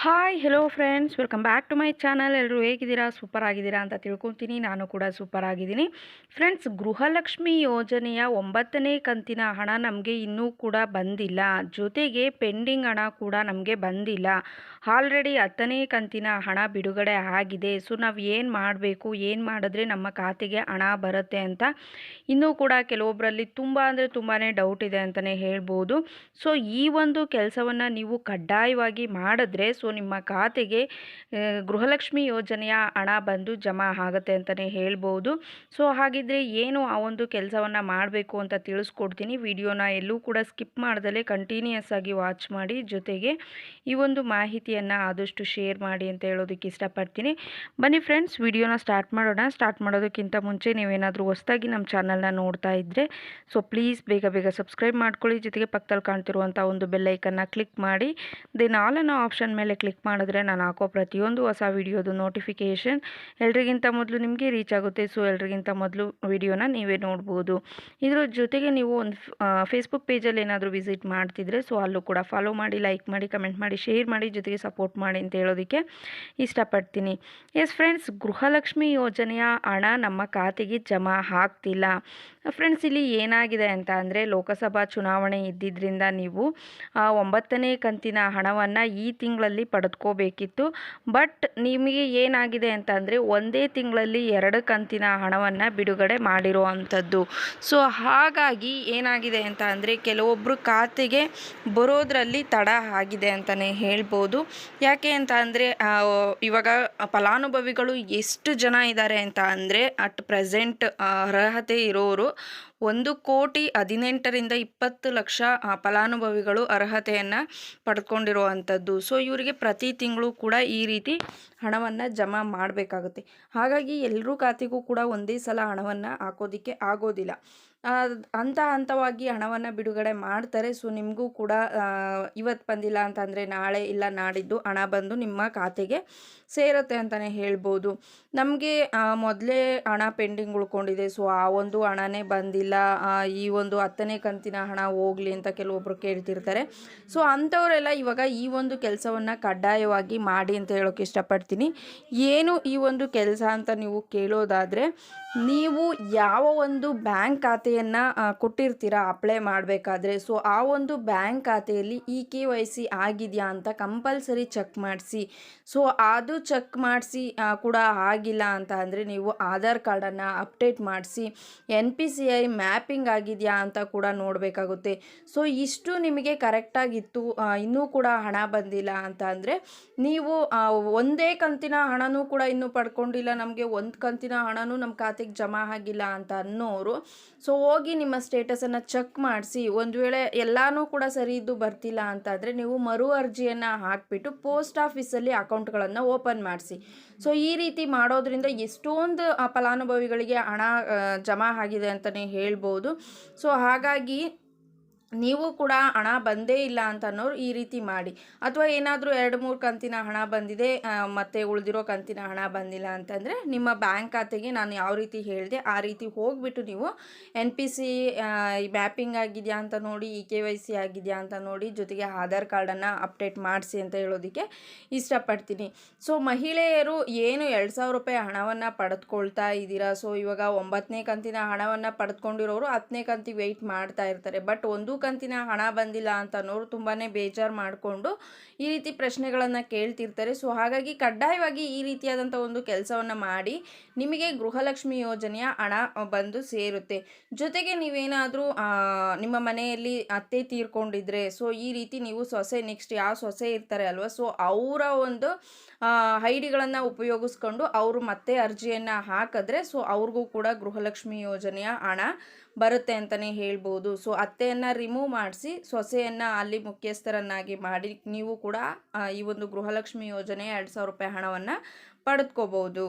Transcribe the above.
Hi hello friends welcome back to my channel ಎಲ್ಲರೂ ಹೇಗಿದ್ದೀರಾ? Super ಆಗಿದ್ದೀರಾ ಅಂತ ತಿಳ್ಕೊತೀನಿ. ನಾನು ಕೂಡ ಸೂಪರ್ ಆಗಿದ್ದೀನಿ. ಫ್ರೆಂಡ್ಸ್ ಗೃಹಲಕ್ಷ್ಮಿ ಯೋಜನೆಯ ಒಂಬತ್ತನೇ ಕಂತಿನ ಹಣ ನಮಗೆ ಇನ್ನೂ ಕೂಡ ಬಂದಿಲ್ಲ. ಜೊತೆಗೆ ಪೆಂಡಿಂಗ್ ಹಣ ಕೂಡ ನಮಗೆ ಬಂದಿಲ್ಲ. ಆಲ್ರೆಡಿ ಹತ್ತನೇ ಕಂತಿನ ಹಣ ಬಿಡುಗಡೆ ಆಗಿದೆ. ಸೊ ನಾವು ಏನು ಮಾಡಬೇಕು? ಏನು ಮಾಡಿದ್ರೆ ನಮ್ಮ ಖಾತೆಗೆ ಹಣ ಬರುತ್ತೆ ಅಂತ ಇನ್ನೂ ಕೂಡ ಕೆಲವೊಬ್ಬರಲ್ಲಿ ತುಂಬ ಅಂದರೆ ತುಂಬಾ ಡೌಟ್ ಇದೆ ಅಂತಲೇ ಹೇಳ್ಬೋದು. ಸೊ ಈ ಒಂದು ಕೆಲಸವನ್ನು ನೀವು ಕಡ್ಡಾಯವಾಗಿ ಮಾಡಿದ್ರೆ ನಿಮ್ಮ ಖಾತೆಗೆ ಗೃಹಲಕ್ಷ್ಮಿ ಯೋಜನೆಯ ಹಣ ಬಂದು ಜಮಾ ಆಗುತ್ತೆ ಅಂತಲೇ ಹೇಳ್ಬೋದು. ಸೊ ಹಾಗಿದ್ರೆ ಏನು ಆ ಒಂದು ಕೆಲಸವನ್ನು ಮಾಡಬೇಕು ಅಂತ ತಿಳಿಸ್ಕೊಡ್ತೀನಿ. ವಿಡಿಯೋನ ಎಲ್ಲೂ ಕೂಡ ಸ್ಕಿಪ್ ಮಾಡ್ದಲೇ ಕಂಟಿನ್ಯೂಯಸ್ ಆಗಿ ವಾಚ್ ಮಾಡಿ. ಜೊತೆಗೆ ಈ ಒಂದು ಮಾಹಿತಿಯನ್ನು ಆದಷ್ಟು ಶೇರ್ ಮಾಡಿ ಅಂತ ಹೇಳೋದಕ್ಕೆ ಇಷ್ಟಪಡ್ತೀನಿ. ಬನ್ನಿ ಫ್ರೆಂಡ್ಸ್, ವಿಡಿಯೋನ ಸ್ಟಾರ್ಟ್ ಮಾಡೋಣ. ಸ್ಟಾರ್ಟ್ ಮಾಡೋದಕ್ಕಿಂತ ಮುಂಚೆ ನೀವೇನಾದರೂ ಹೊಸದಾಗಿ ನಮ್ಮ ಚಾನಲ್ನ ನೋಡ್ತಾ ಇದ್ದರೆ ಸೊ ಪ್ಲೀಸ್ ಬೇಗ ಬೇಗ ಸಬ್ಸ್ಕ್ರೈಬ್ ಮಾಡ್ಕೊಳ್ಳಿ. ಜೊತೆಗೆ ಪಕ್ಕದಲ್ಲಿ ಕಾಣ್ತಿರುವಂಥ ಒಂದು ಬೆಲ್ಲೈಕನ್ನ ಕ್ಲಿಕ್ ಮಾಡಿ. ದೆನ್ ಆಲ್ ಅನ್ನೋ ಆಪ್ಷನ್ ಮೇಲೆ ಕ್ಲಿಕ್ ಮಾಡಿದ್ರೆ ನಾನು ಹಾಕೋ ಪ್ರತಿಯೊಂದು ಹೊಸ ವಿಡಿಯೋದು ನೋಟಿಫಿಕೇಷನ್ ಎಲ್ರಿಗಿಂತ ಮೊದಲು ನಿಮಗೆ ರೀಚ್ ಆಗುತ್ತೆ. ಸೊ ಎಲ್ರಿಗಿಂತ ಮೊದಲು ವಿಡಿಯೋನ ನೀವೇ ನೋಡ್ಬೋದು. ಇದ್ರ ಜೊತೆಗೆ ನೀವು ಒಂದು ಫೇಸ್ಬುಕ್ ಪೇಜಲ್ಲಿ ಏನಾದರೂ ವಿಸಿಟ್ ಮಾಡ್ತಿದ್ರೆ ಸೊ ಅಲ್ಲೂ ಕೂಡ ಫಾಲೋ ಮಾಡಿ ಲೈಕ್ ಮಾಡಿ ಕಮೆಂಟ್ ಮಾಡಿ ಶೇರ್ ಮಾಡಿ, ಜೊತೆಗೆ ಸಪೋರ್ಟ್ ಮಾಡಿ ಅಂತ ಹೇಳೋದಕ್ಕೆ ಇಷ್ಟಪಡ್ತೀನಿ. ಎಸ್ ಫ್ರೆಂಡ್ಸ್ ಗೃಹಲಕ್ಷ್ಮಿ ಯೋಜನೆಯ ಹಣ ನಮ್ಮ ಖಾತೆಗೆ ಜಮಾ ಆಗ್ತಿಲ್ಲ. ಫ್ರೆಂಡ್ಸ್ ಇಲ್ಲಿ ಏನಾಗಿದೆ ಅಂತ ಅಂದರೆ, ಲೋಕಸಭಾ ಚುನಾವಣೆ ಇದ್ದಿದ್ದರಿಂದ ನೀವು ಒಂಬತ್ತನೇ ಕಂತಿನ ಹಣವನ್ನು ಈ ತಿಂಗಳಲ್ಲಿ ಪಡೆದುಕೋಬೇಕಿತ್ತು. ಬಟ್ ನಿಮಗೆ ಏನಾಗಿದೆ ಅಂತ ಅಂದರೆ ಒಂದೇ ತಿಂಗಳಲ್ಲಿ ಎರಡು ಕಂತಿನ ಹಣವನ್ನು ಬಿಡುಗಡೆ ಮಾಡಿರುವಂಥದ್ದು. ಸೊ, ಹಾಗಾಗಿ ಏನಾಗಿದೆ ಅಂತ ಅಂದರೆ ಕೆಲವೊಬ್ಬರು ಖಾತೆಗೆ ಬರೋದರಲ್ಲಿ ತಡ ಆಗಿದೆ ಅಂತಲೇ ಹೇಳ್ಬೋದು. ಯಾಕೆ ಅಂತ ಅಂದರೆ ಇವಾಗ ಫಲಾನುಭವಿಗಳು ಎಷ್ಟು ಜನ ಇದ್ದಾರೆ ಅಂತ ಅಂದರೆ ಅಟ್ ಪ್ರೆಸೆಂಟ್ ಅರ್ಹತೆ ಇರೋರು ಒಂದು ಕೋಟಿ ಹದಿನೆಂಟರಿಂದ ಇಪ್ಪತ್ತು ಲಕ್ಷ ಫಲಾನುಭವಿಗಳು ಅರ್ಹತೆಯನ್ನು ಪಡ್ಕೊಂಡಿರುವಂಥದ್ದು. ಸೊ, ಇವರಿಗೆ ಪ್ರತಿ ತಿಂಗಳು ಕೂಡ ಈ ರೀತಿ ಹಣವನ್ನು ಜಮಾ ಮಾಡಬೇಕಾಗುತ್ತೆ. ಹಾಗಾಗಿ ಎಲ್ಲರೂ ಖಾತೆಗೂ ಕೂಡ ಒಂದೇ ಸಲ ಹಣವನ್ನು ಹಾಕೋದಕ್ಕೆ ಆಗೋದಿಲ್ಲ. ಹಂತ ಹಂತವಾಗಿ ಹಣವನ್ನು ಬಿಡುಗಡೆ ಮಾಡ್ತಾರೆ. ಸೊ, ನಿಮಗೂ ಕೂಡ ಇವತ್ತು ಬಂದಿಲ್ಲ ಅಂತಂದರೆ ನಾಳೆ ಇಲ್ಲ ನಾಡಿದ್ದು ಹಣ ಬಂದು ನಿಮ್ಮ ಖಾತೆಗೆ ಸೇರುತ್ತೆ ಅಂತಲೇ ಹೇಳ್ಬೋದು. ನಮಗೆ ಮೊದಲೇ ಹಣ ಪೆಂಡಿಂಗ್ ಉಳ್ಕೊಂಡಿದೆ. ಸೊ, ಆ ಒಂದು ಹಣನೇ ಬಂದಿಲ್ಲ. ಈ ಒಂದು ಹತ್ತನೇ ಕಂತಿನ ಹಣ ಹೋಗಲಿ ಅಂತ ಕೆಲವೊಬ್ಬರು ಕೇಳ್ತಿರ್ತಾರೆ. ಸೊ, ಅಂಥವರೆಲ್ಲ ಇವಾಗ ಈ ಒಂದು ಕೆಲಸವನ್ನು ಕಡ್ಡಾಯವಾಗಿ ಮಾಡಿ ಅಂತ ಹೇಳೋಕೆ ಇಷ್ಟಪಡ್ತೀನಿ. ಏನು ಈ ಒಂದು ಕೆಲಸ ಅಂತ ನೀವು ಕೇಳೋದಾದರೆ, ನೀವು ಯಾವ ಒಂದು ಬ್ಯಾಂಕ್ ಖಾತೆಯನ್ನು ಕೊಟ್ಟಿರ್ತೀರಾ ಅಪ್ಲೈ ಮಾಡಬೇಕಾದ್ರೆ, ಸೊ, ಆ ಒಂದು ಬ್ಯಾಂಕ್ ಖಾತೆಯಲ್ಲಿ ಇ ಕೆ ವೈ ಸಿ ಆಗಿದೆಯಾ ಅಂತ ಕಂಪಲ್ಸರಿ ಚೆಕ್ ಮಾಡಿಸಿ. ಸೊ, ಅದು ಚೆಕ್ ಮಾಡಿಸಿ ಕೂಡ ಆಗಿಲ್ಲ ಅಂತ ಅಂದರೆ ನೀವು ಆಧಾರ್ ಕಾರ್ಡನ್ನು ಅಪ್ಡೇಟ್ ಮಾಡಿಸಿ, N P C I mapping ಆಗಿದೆಯಾ ಅಂತ ಕೂಡ ನೋಡಬೇಕಾಗುತ್ತೆ. ಸೊ, ಇಷ್ಟು ನಿಮಗೆ ಕರೆಕ್ಟಾಗಿತ್ತು ಇನ್ನೂ ಕೂಡ ಹಣ ಬಂದಿಲ್ಲ ಅಂತ ಅಂದರೆ ನೀವು ಒಂದೇ ಕಂತಿನ ಹಣನೂ ಕೂಡ ಇನ್ನೂ ಪಡ್ಕೊಂಡಿಲ್ಲ. ನಮಗೆ ಒಂದು ಕಂತಿನ ಹಣನೂ ನಮ್ಮ ಖಾತೆಗೆ ಜಮಾ ಆಗಿಲ್ಲ ಅಂತ ಅನ್ನೋರು. ಸೊ, ಹೋಗಿ ನಿಮ್ಮ ಸ್ಟೇಟಸನ್ನು ಚೆಕ್ ಮಾಡಿಸಿ, ಒಂದು ವೇಳೆ ಎಲ್ಲನೂ ಕೂಡ ಸರಿ ಇದ್ದು ಬರ್ತಿಲ್ಲ ಅಂತಂದರೆ ನೀವು ಮರು ಅರ್ಜಿಯನ್ನು ಹಾಕಿಬಿಟ್ಟು ಪೋಸ್ಟ್ ಆಫೀಸಲ್ಲಿ ಅಕೌಂಟ್ಗಳನ್ನು ಓಪನ್ ಮಾಡಿಸಿ. ಸೊ ಈ ರೀತಿ ಮಾಡೋದ್ರಿಂದ ಎಷ್ಟೊಂದು ಫಲಾನುಭವಿಗಳಿಗೆ ಹಣ ಜಮಾ ಆಗಿದೆ ಅಂತಲೇ ಹೇಳ್ಬೋದು. ಸೊ ಹಾಗಾಗಿ ನೀವು ಕೂಡ ಹಣ ಬಂದೇ ಇಲ್ಲ ಅಂತ ಅನ್ನೋರು ಈ ರೀತಿ ಮಾಡಿ. ಅಥವಾ ಏನಾದರೂ ಎರಡು ಮೂರು ಕಂತಿನ ಹಣ ಬಂದಿದೆ ಮತ್ತೆ ಉಳಿದಿರೋ ಕಂತಿನ ಹಣ ಬಂದಿಲ್ಲ ಅಂತಂದರೆ ನಿಮ್ಮ ಬ್ಯಾಂಕ್ ಖಾತೆಗೆ ನಾನು ಯಾವ ರೀತಿ ಹೇಳಿದೆ ಆ ರೀತಿ ಹೋಗಿಬಿಟ್ಟು ನೀವು ಎನ್ ಪಿ ಸಿ ಮ್ಯಾಪಿಂಗ್ ಆಗಿದೆಯಾ ಅಂತ ನೋಡಿ, ಇ ಕೆ ವೈ ಸಿ ಆಗಿದೆಯಾ ಅಂತ ನೋಡಿ ಜೊತೆಗೆ ಆಧಾರ್ ಕಾರ್ಡನ್ನು ಅಪ್ಡೇಟ್ ಮಾಡಿಸಿ ಅಂತ ಹೇಳೋದಕ್ಕೆ ಇಷ್ಟಪಡ್ತೀನಿ. ಸೊ ಮಹಿಳೆಯರು ಏನು ಎರಡು ಸಾವಿರ ರೂಪಾಯಿ ಹಣವನ್ನು ಪಡೆದುಕೊಳ್ತಾ ಇದ್ದೀರಾ? ಸೊ ಇವಾಗ ಒಂಬತ್ತನೇ ಕಂತಿನ ಹಣವನ್ನು ಪಡೆದುಕೊಂಡಿರೋರು ಹತ್ತನೇ ಕಂತಿಗೆ ವೆಯ್ಟ್ ಮಾಡ್ತಾ ಇರ್ತಾರೆ. ಬಟ್ ಒಂದು ಕಂತಿನ ಹಣ ಬಂದಿಲ್ಲ ಅಂತ ಅನ್ನೋರು ತುಂಬಾ ಬೇಜಾರು ಮಾಡಿಕೊಂಡು ಈ ರೀತಿ ಪ್ರಶ್ನೆಗಳನ್ನು ಕೇಳ್ತಿರ್ತಾರೆ. ಸೊ, ಹಾಗಾಗಿ ಕಡ್ಡಾಯವಾಗಿ ಈ ರೀತಿಯಾದಂಥ ಒಂದು ಕೆಲಸವನ್ನು ಮಾಡಿ ನಿಮಗೆ ಗೃಹಲಕ್ಷ್ಮಿ ಯೋಜನೆಯ ಹಣ ಬಂದು ಸೇರುತ್ತೆ. ಜೊತೆಗೆ ನೀವೇನಾದರೂ ನಿಮ್ಮ ಮನೆಯಲ್ಲಿ ಅತ್ತೆ ತೀರ್ಕೊಂಡಿದ್ರೆ, ಸೊ, ಈ ರೀತಿ ನೀವು ಸೊಸೆ ನೆಕ್ಸ್ಟ್ ಯಾವ ಸೊಸೆ ಇರ್ತಾರೆ ಅಲ್ವಾ, ಸೊ, ಅವರ ಒಂದು ಐ ಡಿಗಳನ್ನು ಉಪಯೋಗಿಸ್ಕೊಂಡು ಅವರು ಮತ್ತೆ ಅರ್ಜಿಯನ್ನು ಹಾಕಿದ್ರೆ, ಸೊ, ಅವ್ರಿಗೂ ಕೂಡ ಗೃಹಲಕ್ಷ್ಮಿ ಯೋಜನೆಯ ಹಣ ಬರುತ್ತೆ ಅಂತಲೇ ಹೇಳ್ಬೋದು. ಸೊ ಅತ್ತೆಯನ್ನು ರಿಮೂವ್ ಮಾಡಿಸಿ ಸೊಸೆಯನ್ನು ಅಲ್ಲಿ ಮುಖ್ಯಸ್ಥರನ್ನಾಗಿ ಮಾಡಿ ನೀವು ಕೂಡ ಈ ಒಂದು ಗೃಹಲಕ್ಷ್ಮಿ ಯೋಜನೆ ಎರಡು ಸಾವಿರ ರೂಪಾಯಿ ಹಣವನ್ನು ಪಡೆದುಕೋಬೋದು